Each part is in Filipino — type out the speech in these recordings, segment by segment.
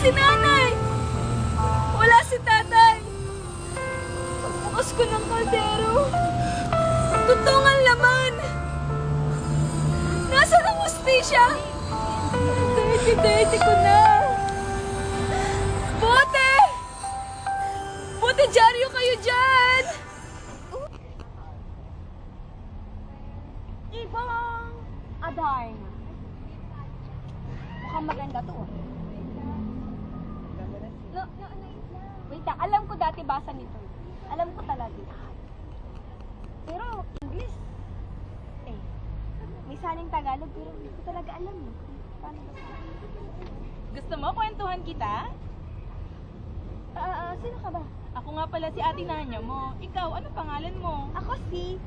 Si nanay. Wala si tatay. Pagbukas ko ng kaldero, tutungan laman. Nasa ang hustisya? Dirty-dirty ko na. Saling Tagalog pero hindi ko talaga alam eh. Paano ba? Gusto mo kwentuhan kita? Ah, ah, sino ka ba? Ako nga pala si Ate Nanya mo. Ikaw, ano pangalan mo? Ako. Si?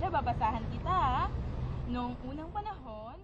Chacha, babasahan kita. ah. Noong unang panahon,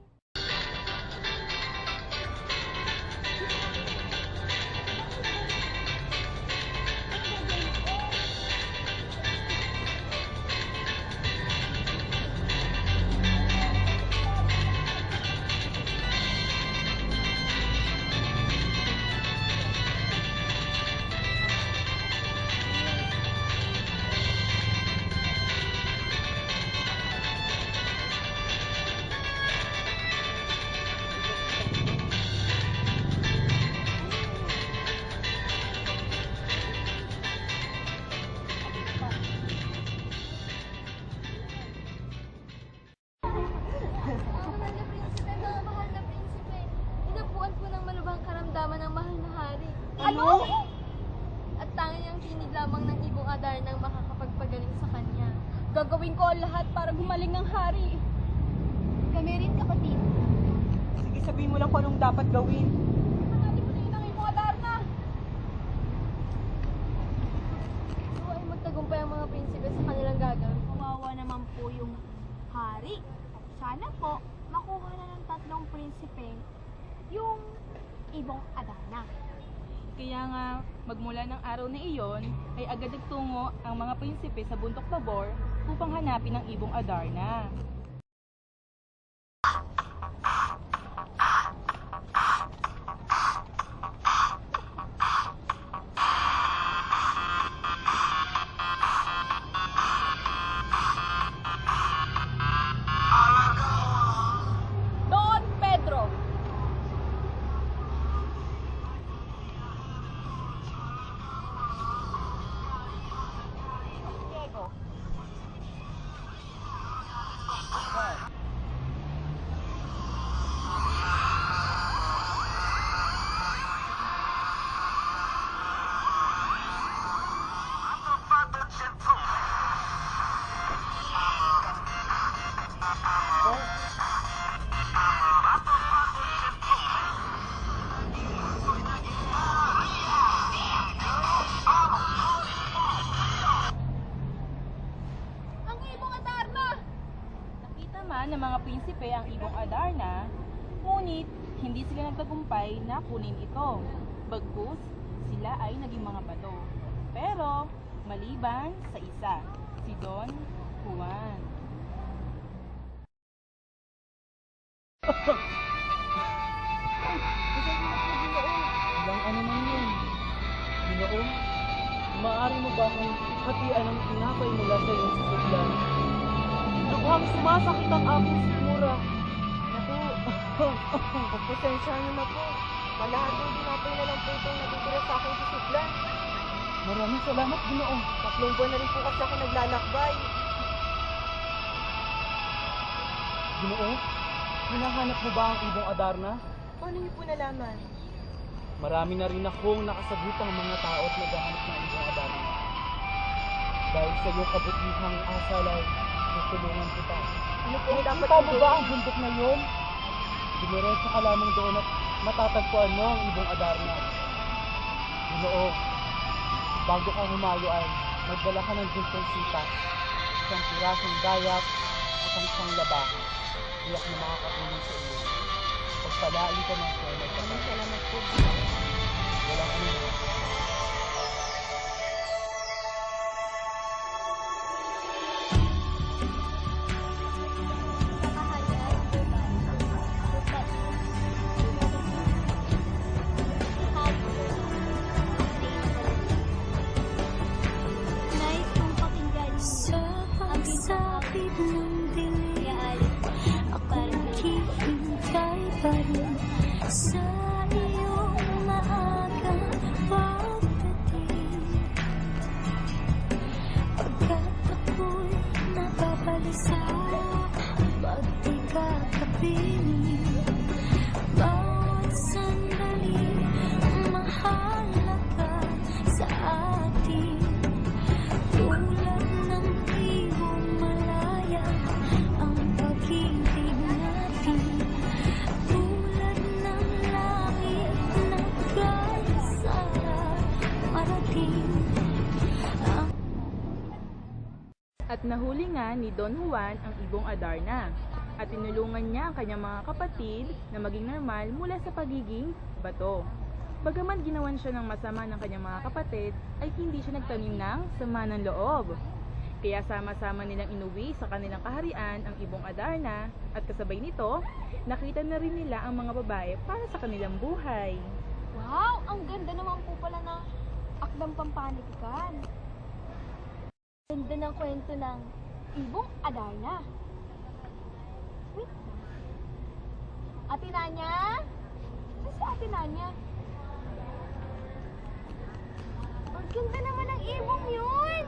Gagawin ko ang lahat para gumaling ang hari. Kami rin, kapatid. sige sabihin mo lang kung anong dapat gawin. Hanapin mo na yun ang ibong adar na. So ay magtagumpay ang mga prinsipe sa kanilang gagawin. Kawawa naman po yung hari. Sana po, makuha na ng tatlong prinsipe yung ibong Adarna. Kaya nga, magmula ng araw na iyon, ay agad nagtungo ang mga prinsipe sa bundok Tabor upang hanapin ang ibong Adarna. Prinsipe ang ibong Adarna, ngunit hindi sila nagtagumpay na kunin ito. Bagkus, sila ay naging mga bato. Pero, maliban sa isa, si Don Juan. Ilang ano man yun. Ginoon, maaari mo ba akong hatian ang tinapay mula sa iyong sasakyan? Lubhang sumasakit ang aking sikmura. Naku, Pagpasensya nyo na po. Malahatong dinapay na lang po itong natitira sa aking susidlan. Maraming salamat, Ginoo. Tatlong buwan na rin po kasi ako naglalakbay. Ginoo, hinahanap mo ba ang ibong Adarna? Paano niyo po nalaman? Marami na rin akong nakasagutang mga tao at naghahanap ng ibong Adarna. Dahil sa iyong kabutihang asalay, tutulungan kita. Ano po dapat mo ba ang bundok na yun? Dumiretso ka lamang doon at matatagpuan mo ang ibong Adarna. Ginoo, bago ka humayo ay magdala ka ng gintong sita, isang pirasong dayak at ang isang laba. Iyak na makakatulong sa iyo. Pagpalain ka ng Kaya Maraming salamat po. Walang ano. Sa At nahuli nga ni Don Juan ang ibong Adarna at tinulungan niya ang kanyang mga kapatid na maging normal mula sa pagiging bato. Bagaman ginawan siya ng masama ng kanyang mga kapatid, ay hindi siya nagtanim ng sama ng loob. Kaya sama-sama nilang inuwi sa kanilang kaharian ang ibong Adarna at kasabay nito, nakita na rin nila ang mga babae para sa kanilang buhay. Wow! Ang ganda naman po pala ng akdang pampanitikan. Ganda ng kwento ng Ibong Adarna. Wait. Ate Nanya? Saan si Ate Nanya? Ang ganda naman ng ibong yun!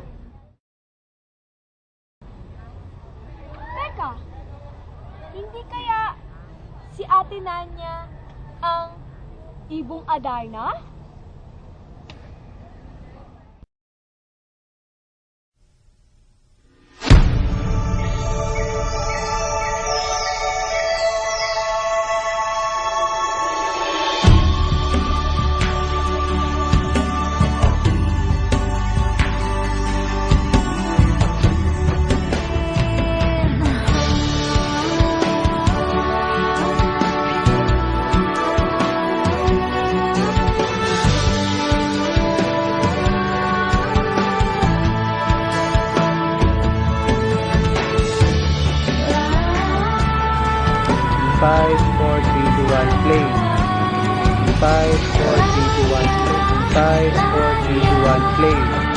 Teka, hindi kaya si Ate Nanya ang Ibong Adarna? 5, 4, 3, 2, 1, play. 5, 4, 3, 2, 1, play. 5, 4, 3, 2, 1, play.